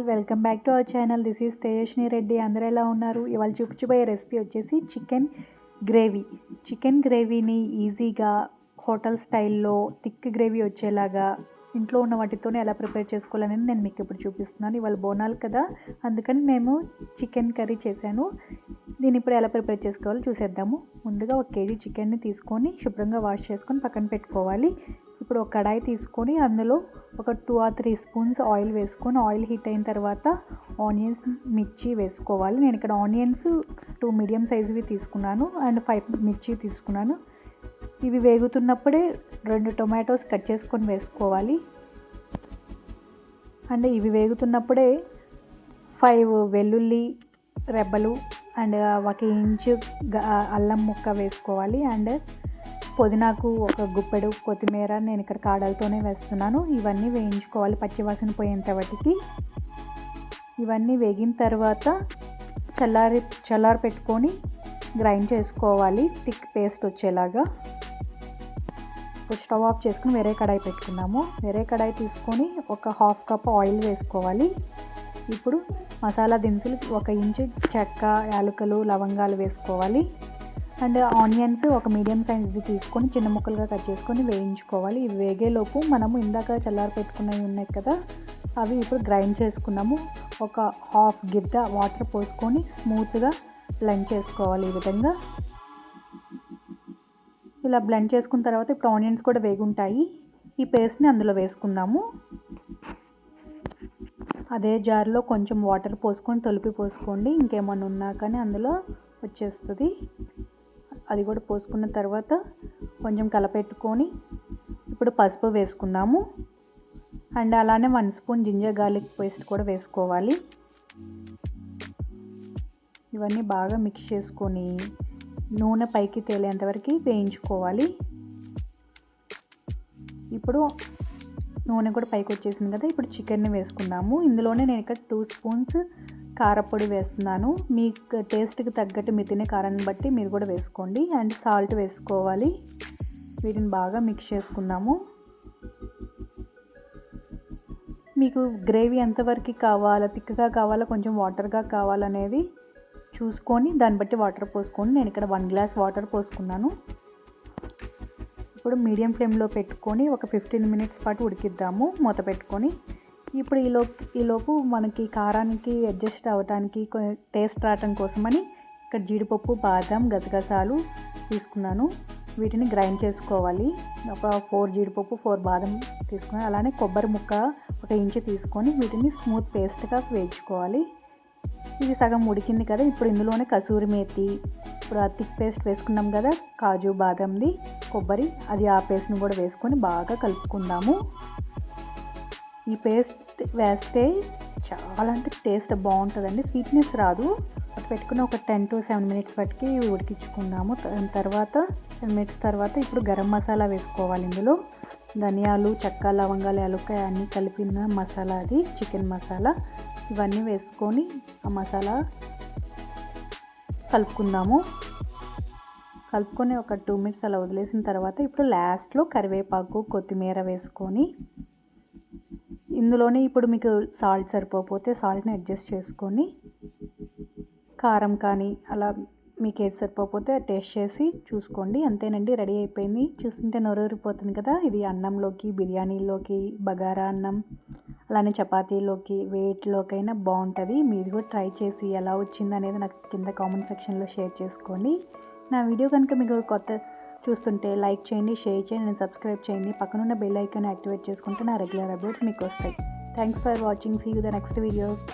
All welcome back to our channel. This is Tejaswini Reddy. అందరూ ఎలా ఉన్నారు? ఇవాళ చూపించబోయే రెసిపీ వచ్చేసి చికెన్ గ్రేవీ. చికెన్ గ్రేవీని ఈజీగా హోటల్ స్టైల్లో థిక్ గ్రేవీ వచ్చేలాగా ఇంట్లో ఉన్న వాటితోనే ఎలా ప్రిపేర్ చేసుకోవాలనేది నేను మీకు ఇప్పుడు చూపిస్తున్నాను. ఇవాళ బోనాలు కదా అందుకని మేము చికెన్ కర్రీ చేశాను. దీన్ని ఇప్పుడు ఎలా ప్రిపేర్ చేసుకోవాలో చూసేద్దాము. ముందుగా ఒక కేజీ చికెన్ని తీసుకొని శుభ్రంగా వాష్ చేసుకొని పక్కన పెట్టుకోవాలి. ఇప్పుడు ఒక కడాయి తీసుకొని అందులో ఒక two or three spoons oil వేసుకొని ఆయిల్ హీట్ అయిన తర్వాత ఆనియన్స్ మిర్చి వేసుకోవాలి. నేను ఇక్కడ ఆనియన్స్ టూ మీడియం సైజువి తీసుకున్నాను అండ్ ఫైవ్ మిర్చి తీసుకున్నాను. ఇవి వేగుతున్నప్పుడే రెండు టొమాటోస్ కట్ చేసుకొని వేసుకోవాలి. అండ్ ఇవి వేగుతున్నప్పుడే ఫైవ్ వెల్లుల్లి రెబ్బలు అండ్ ఒక ఇంచు అల్లం ముక్క వేసుకోవాలి. అండ్ పుదీనాకు ఒక గుప్పెడు కొత్తిమీర నేను ఇక్కడ కాడలతోనే వేస్తున్నాను. ఇవన్నీ వేయించుకోవాలి పచ్చివాసన పోయేంత వాటికి ఇవన్నీ వేగిన తర్వాత చల్లారి చల్లారి పెట్టుకొని గ్రైండ్ చేసుకోవాలి. థిక్ పేస్ట్ వచ్చేలాగా. ఇప్పుడు స్టవ్ ఆఫ్ చేసుకుని వేరే కడాయి పెట్టుకున్నాము వేరే కడాయి తీసుకొని ఒక హాఫ్ కప్ ఆయిల్ వేసుకోవాలి. ఇప్పుడు మసాలా దినుసులు ఒక ఇంచు చెక్క యాలకులు లవంగాలు వేసుకోవాలి. అండ్ ఆనియన్స్ ఒక మీడియం సైజ్ది తీసుకొని చిన్న ముక్కలుగా కట్ చేసుకొని వేయించుకోవాలి. ఇవి వేగేలోపు మనము ఇందాక చల్లారి పెట్టుకున్నవి ఉన్నాయి కదా అవి ఇప్పుడు గ్రైండ్ చేసుకున్నాము. ఒక హాఫ్ గిద్ద వాటర్ పోసుకొని స్మూత్గా బ్లెండ్ చేసుకోవాలి ఈ విధంగా. ఇలా బ్లెండ్ చేసుకున్న తర్వాత ఇప్పుడు ఆనియన్స్ కూడా వేగుంటాయి. ఈ పేస్ట్ని అందులో వేసుకుందాము. అదే జార్లో కొంచెం వాటర్ పోసుకొని తొలిపి పోసుకోండి. ఇంకేమన్నా ఉన్నా కానీ అందులో వచ్చేస్తుంది. అది కూడా పోసుకున్న తర్వాత కొంచెం కలపెట్టుకొని ఇప్పుడు పసుపు వేసుకుందాము. అండ్ అలానే one spoon ginger garlic paste కూడా వేసుకోవాలి. ఇవన్నీ బాగా మిక్స్ చేసుకొని నూనె పైకి తేలేంతవరకు వేయించుకోవాలి. ఇప్పుడు నూనె కూడా పైకి వచ్చేసింది కదా ఇప్పుడు చికెన్ని వేసుకుందాము. ఇందులోనే నేను ఇక్కడ టూ స్పూన్స్ కారపొడి వేస్తున్నాను. మీ టేస్ట్కి తగ్గట్టు మీ తినే కారాన్ని బట్టి మీరు కూడా వేసుకోండి. అండ్ సాల్ట్ వేసుకోవాలి. వీటిని బాగా మిక్స్ చేసుకుందాము. మీకు గ్రేవీ ఎంతవరకు కావాలా థిక్గా కావాలా కొంచెం వాటర్గా కావాలనేది చూసుకొని దాన్ని బట్టి వాటర్ పోసుకోండి. నేను ఇక్కడ వన్ గ్లాస్ వాటర్ పోసుకున్నాను. ఇప్పుడు మీడియం ఫ్లేమ్లో పెట్టుకొని ఒక ఫిఫ్టీన్ మినిట్స్ పాటు ఉడికిద్దాము. మూత పెట్టుకొని ఇప్పుడు ఈలోపు ఈలోపు మనకి కారానికి అడ్జస్ట్ అవ్వడానికి టేస్ట్ రావటం కోసమని ఇక్కడ జీడిపప్పు బాదం గసగసాలు తీసుకున్నాను. వీటిని గ్రైండ్ చేసుకోవాలి. ఒక ఫోర్ జీడిపప్పు ఫోర్ బాదం తీసుకున్నాను. అలానే కొబ్బరి ముక్క ఒక ఇంచు తీసుకొని వీటిని స్మూత్ పేస్ట్గా వేయించుకోవాలి. ఇది సగం ఉడికింది కదా ఇప్పుడు ఇందులోనే కసూరి మేతి ఇప్పుడు ఆ థిక్ పేస్ట్ వేసుకున్నాం కదా కాజు బాదంది కొబ్బరి అది ఆ పేస్ట్ని కూడా వేసుకొని బాగా కలుపుకుందాము. ఈ పేస్ట్ వేస్తే చాలా అంటే టేస్ట్ బాగుంటుందండి. స్వీట్నెస్ రాదు. అది పెట్టుకుని ఒక టెన్ టు సెవెన్ మినిట్స్ పట్టుకి ఉడికించుకున్నాము. తర్వాత టెన్ మినిట్స్ తర్వాత ఇప్పుడు గరం మసాలా వేసుకోవాలి ఇందులో. ధనియాలు చెక్క లవంగాలు యాలక్కాయ అన్నీ కలిపిన మసాలా అది చికెన్ మసాలా. ఇవన్నీ వేసుకొని ఆ మసాలా కలుపుకుందాము. కలుపుకొని ఒక టూ మినిట్స్ అలా వదిలేసిన తర్వాత ఇప్పుడు లాస్ట్లో కరివేపాకు కొత్తిమీర వేసుకొని ఇందులోనే ఇప్పుడు మీకు సాల్ట్ సరిపోతే సాల్ట్ని అడ్జస్ట్ చేసుకొని కారం కానీ అలా మీకు ఏది సరిపోతే టేస్ట్ చేసి చూసుకోండి. అంతేనండి రెడీ అయిపోయింది. చూస్తుంటే నొరూరిపోతుంది కదా. ఇది అన్నంలోకి బిర్యానీలోకి బగారా అన్నం అలానే చపాతీలోకి వెయిట్లోకైనా బాగుంటుంది. మీరు కూడా ట్రై చేసి ఎలా వచ్చింది అనేది నాకు కింద కామెంట్ సెక్షన్లో షేర్ చేసుకోండి. నా వీడియో కనుక మీకు కొత్త చూస్తుంటే లైక్ చేయండి షేర్ చేయండి అండ్ సబ్స్క్రైబ్ చేయండి. పక్కనున్న బెల్ ఐకాన్ యాక్టివేట్ చేసుకుంటే నా రెగ్యులర్ అప్డేట్స్ మీకు వస్తాయి. Thanks for watching see you the next videos